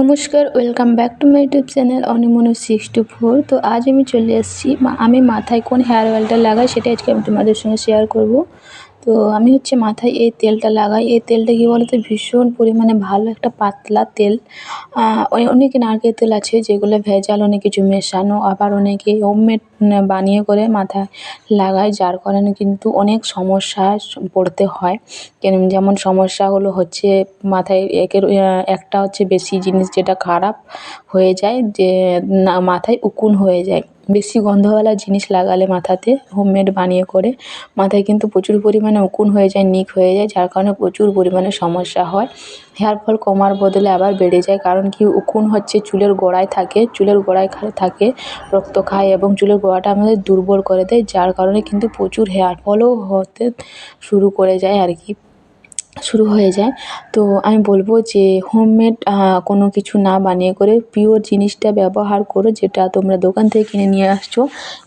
নমস্কার, welcome back to my YouTube channel অনিমনু sixty four. তো আজ আমি চলে এসেছি আমি মাথায় কোন হেয়ার অয়েলটা লাগাই সেটা আজকে আমি তোমাদের সঙ্গে শেয়ার করব। তো আমি হচ্ছে মাথায় এই তেলটা লাগাই। এই তেলটা কী বলতো? ভীষণ পরিমাণে ভালো একটা পাতলা তেল। অনেক নারকেল তেল আছে যেগুলো ভেজাল, অনেক কিছু মেশানো, আবার অনেকে হোমমেড বানিয়ে করে মাথায় লাগায়, যার কারণে কিন্তু অনেক সমস্যায় পড়তে হয়। যেমন সমস্যাগুলো হচ্ছে মাথায় একের একটা হচ্ছে বেশি জিনিস যেটা খারাপ হয়ে যায়, যে, না, মাথায় উকুন হয়ে যায়। বেশি গন্ধওয়ালা জিনিস লাগালে মাথাতে হোমমেড বানিয়ে করে, মাথায় কিন্তু প্রচুর পরিমাণে উকুন হয়ে যায়, নিক হয়ে যায়, যার কারণে প্রচুর পরিমাণে সমস্যা হয়। হেয়ার ফল কমার বদলে আবার বেড়ে যায়, কারণ কি উকুন হচ্ছে, চুলের গোড়ায় থাকে, চুলের গোড়ায় থাকে রক্ত খায় এবং চুলের গোড়াটা আমাদের দুর্বল করে দেয়, যার কারণে কিন্তু প্রচুর হেয়ার ফলও হতে শুরু করে যায় আর কি। শুরু হয়ে যায়। তো আমি বলব যে হোমমেড কোনো কিছু না বানিয়ে করে পিওর জিনিসটা ব্যবহার করো যেটা তোমরা দোকান থেকে কিনে নিয়ে আসছো,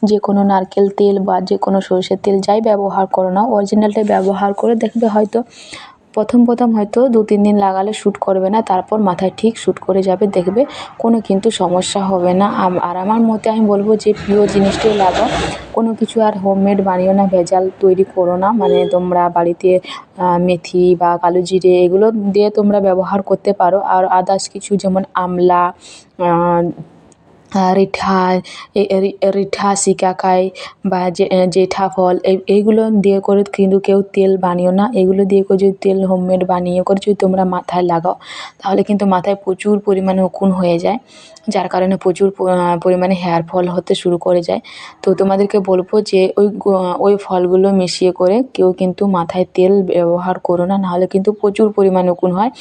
যে কোনো নারকেল তেল বা যে কোনো সরষের তেল যাই ব্যবহার করো না অরিজিনালটাই ব্যবহার করে দেখবে হয়তো প্রথম প্রথম হয়তো দু, তিন দিন লাগালে শ্যুট করবে না, তারপর মাথায় ঠিক শ্যুট করে যাবে, দেখবে কোনো কিন্তু সমস্যা হবে না। আর আমার মতে আমি বলব যে প্রিয় জিনিসটাই লাগাও। কোনো কিছু আর হোমমেড বানিও না, ভেজাল তৈরি করো না। মানে তোমরা বাড়িতে মেথি বা কালো জিরে এগুলো দিয়ে তোমরা ব্যবহার করতে পারো। আর আদার্স কিছু যেমন আমলা রিঠা রিঠা শিকাকাই বা জেঠা ফল এইগুলো দিয়ে করে কিন্তু কেউ তেল বানিও না। এগুলো দিয়ে করে যদি তেল হোমমেড বানিয়ে করে যদি তোমরা মাথায় লাগাও, তাহলে কিন্তু মাথায় প্রচুর পরিমাণে উকুন হয়ে যায়, যার কারণে প্রচুর পরিমাণে হেয়ার ফল হতে শুরু করে যায়। তো তোমাদেরকে বলব যে ওই ওই ফলগুলো মিশিয়ে করে কেউ কিন্তু মাথায় তেল ব্যবহার করো না, নাহলে কিন্তু প্রচুর পরিমাণে উকুন হয়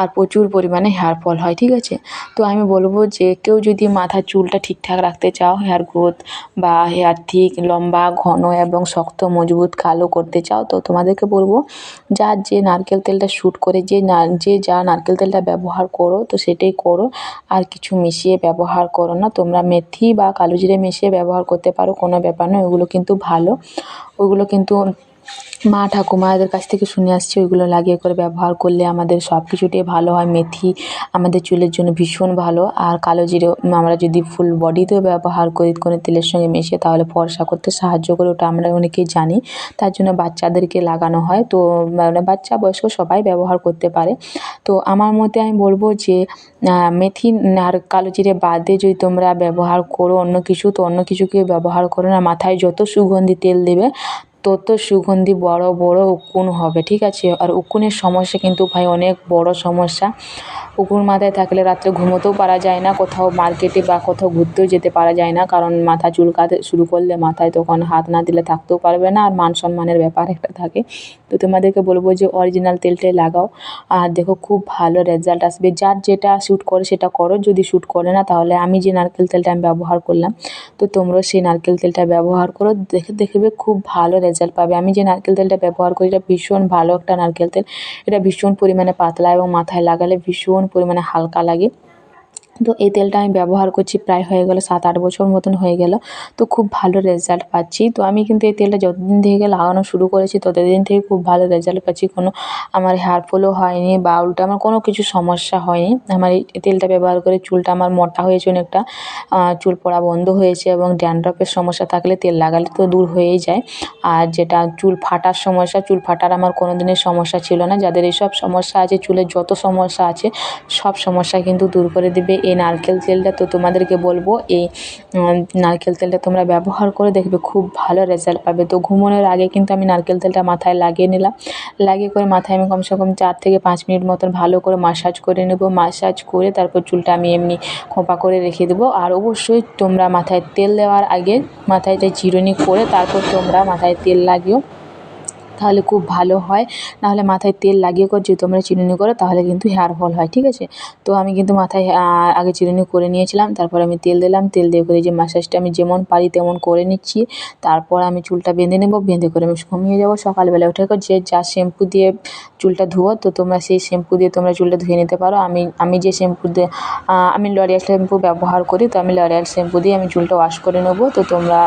আর প্রচুর পরিমাণে হেয়ার ফল হয়, ঠিক আছে? তো আমি বলব যে কেউ যদি মাথার চুলটা ঠিকঠাক রাখতে চাও হেয়ার গ্রোথ বা হেয়ার ঠিক লম্বা, ঘন এবং শক্ত, মজবুত, কালো করতে চাও, তো তোমাদেরকে বলব যার যে নারকেল তেলটা শ্যুট করে, যে না, যে যা নারকেল তেলটা ব্যবহার করো, তো সেটাই করো। আর কিছু মিশিয়ে ব্যবহার করো না, তোমরা মেথি বা কালো জিরে মিশিয়ে ব্যবহার করতে পারো, কোনো ব্যাপার নয়, ওগুলো কিন্তু ভালো। ওগুলো কিন্তু মা ঠাকুমাদের কাছ থেকে শুনে আসছি, ওইগুলো লাগিয়ে করে ব্যবহার করলে আমাদের সব কিছুটাই ভালো হয়। মেথি আমাদের চুলের জন্য ভীষণ ভালো। আর কালো জিরে আমরা যদি ফুল বডিতেও ব্যবহার করি, কোনো তেলের সঙ্গে মিশিয়ে, তাহলে ফর্সা করতে সাহায্য করে, ওটা আমরা অনেকেই জানি। তার জন্য বাচ্চাদেরকে লাগানো হয়। তো মানে বাচ্চা বয়স্ক সবাই ব্যবহার করতে পারে। তো আমার মতে আমি বলব যে মেথি আর কালো জিরে বাদে যদি তোমরা ব্যবহার করো অন্য কিছু, তো অন্য কিছুকে ব্যবহার করো না। মাথায় যত সুগন্ধি তেল দেবে তত সুগন্ধি বড় বড় উকুন হবে, ঠিক আছে? আর উকুনের সমস্যা কিন্তু ভাই অনেক বড় সমস্যা। উকুন মাথায় থাকলে রাত্রে ঘুমোতেও পারা যায় না, কোথাও মার্কেটে বা কোথাও ঘুরতেও যেতে পারা যায় না, কারণ মাথা চুলকাতে শুরু করলে মাথায় তখন হাত না দিলে থাকতেও পারবে না, আর মান সম্মানের ব্যাপার একটা থাকে। তো তোমাদেরকে বলব যে অরিজিনাল তেলটাই লাগাও। আর দেখো খুব ভালো রেজাল্ট আসবে। যার যেটা শ্যুট করে সেটা করো, যদি শ্যুট করে না, তাহলে আমি যে নারকেল তেলটা আমি ব্যবহার করলাম, তো তোমরাও সেই নারকেল তেলটা ব্যবহার করো। দেখে, দেখবে খুব ভালো রেজাল্ট পাবে। আমি যে নারকেল তেলটা ব্যবহার করি, এটা ভীষণ ভালো একটা নারকেল তেল। এটা ভীষণ পরিমাণে পাতলা এবং মাথায় লাগালে ভীষণ পরিমাণে হালকা লাগে। তো এই তেলটা আমি ব্যবহার করছি প্রায় হয়ে গেল সাত আট বছর মতন হয়ে গেল। তো খুব ভালো রেজাল্ট পাচ্ছি। তো আমি কিন্তু এই তেলটা যতদিন থেকে লাগানো শুরু করেছি, ততদিন থেকে খুব ভালো রেজাল্ট পাচ্ছি। কোনো আমার হেয়ার ফলও হয়নি বা উল্টো আমার কোনো কিছু সমস্যা হয়নি। আমার এই তেলটা ব্যবহার করে চুলটা আমার মোটা হয়েছে অনেকটা চুল পড়া বন্ধ হয়েছে এবং ড্যান্ড্রফের সমস্যা থাকলে তেল লাগালে তো দূর হয়েই যায়। আর যেটা চুল ফাটার সমস্যা, চুল ফাটার আমার কোনো দিনের সমস্যা ছিল না। যাদের এইসব সমস্যা আছে, চুলের যত সমস্যা আছে, সব সমস্যা কিন্তু দূর করে দেবে। এই নারকেল তেলটা তো তোমাদেরকে বলব, এই নারকেল তেলটা তোমরা ব্যবহার করে দেখবে খুব ভালো রেজাল্ট পাবে। তো ঘুমানোর আগে কিন্তু আমি নারকেল তেলটা মাথায় লাগিয়ে নিলাম। লাগিয়ে করে মাথায় আমি কমসে কম চার থেকে পাঁচ মিনিট মতন ভালো করে মাসাজ করে নেব। মাসাজ করে তারপর চুলটা আমি এমনি খোঁপা করে রেখে দেবো। আর অবশ্যই তোমরা মাথায় তেল দেওয়ার আগে মাথায় চিরুনি করে তারপর তোমরা মাথায় তেল লাগিও তাহলে খুব ভালো হয়। নাহলে মাথায় তেল লাগিয়ে করে যদি তোমরা চিরুনি করো, তাহলে কিন্তু হেয়ার ফল হয়, ঠিক আছে? তো আমি কিন্তু মাথায় আগে চিরুনি করে নিয়েছিলাম, তারপর আমি তেল দিলাম, তেল দিয়ে করে যে ম্যাসাজটা আমি যেমন পারি তেমন করে নিচ্ছি। তারপর আমি চুলটা বেঁধে নেব, বেঁধে করে আমি ঘুমিয়ে যাব। সকালবেলা উঠে যে যা শ্যাম্পু দিয়ে চুলটা ধুয়ো, তো তোমরা সেই শ্যাম্পু দিয়ে তোমরা চুলটা ধুয়ে নিতে পারো। আমি আমি যে শ্যাম্পু দিয়ে আমি লরিয়াল শ্যাম্পু ব্যবহার করি, তো আমি লরিয়াল শ্যাম্পু দিয়ে আমি চুলটা ওয়াশ করে নেব। তো তোমরা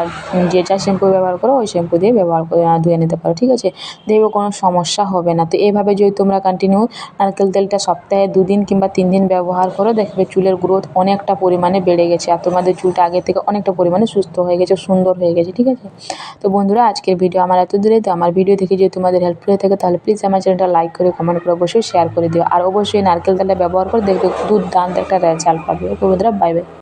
যে যা শ্যাম্পু ব্যবহার করো, ওই শ্যাম্পু দিয়ে ব্যবহার করে ধুয়ে নিতে পারো, ঠিক আছে? দেখবে কোনো সমস্যা হবে না। তো এভাবে যদি তোমরা কন্টিনিউ নারকেল তেলটা সপ্তাহে দুদিন কিংবা তিন দিন ব্যবহার করো, দেখবে চুলের গ্রোথ অনেকটা পরিমাণে বেড়ে গেছে আর তোমাদের চুলটা আগে থেকে অনেকটা পরিমাণে সুস্থ হয়ে গেছে, সুন্দর হয়ে গেছে, ঠিক আছে? তো বন্ধুরা, আজকের ভিডিও আমার এত দূরে। তো আমার ভিডিও দেখে যদি তোমাদের হেল্পফুল হয়ে থাকে, তাহলে প্লিজ আমার চ্যানেলটা লাইক করে কমেন্ট করে অবশ্যই শেয়ার করে দিও। আর অবশ্যই নারকেল তেলটা ব্যবহার করে দেখবে দুধ দান্ত একটা রেজাল্ট পাবে। বন্ধুরা বাই বাই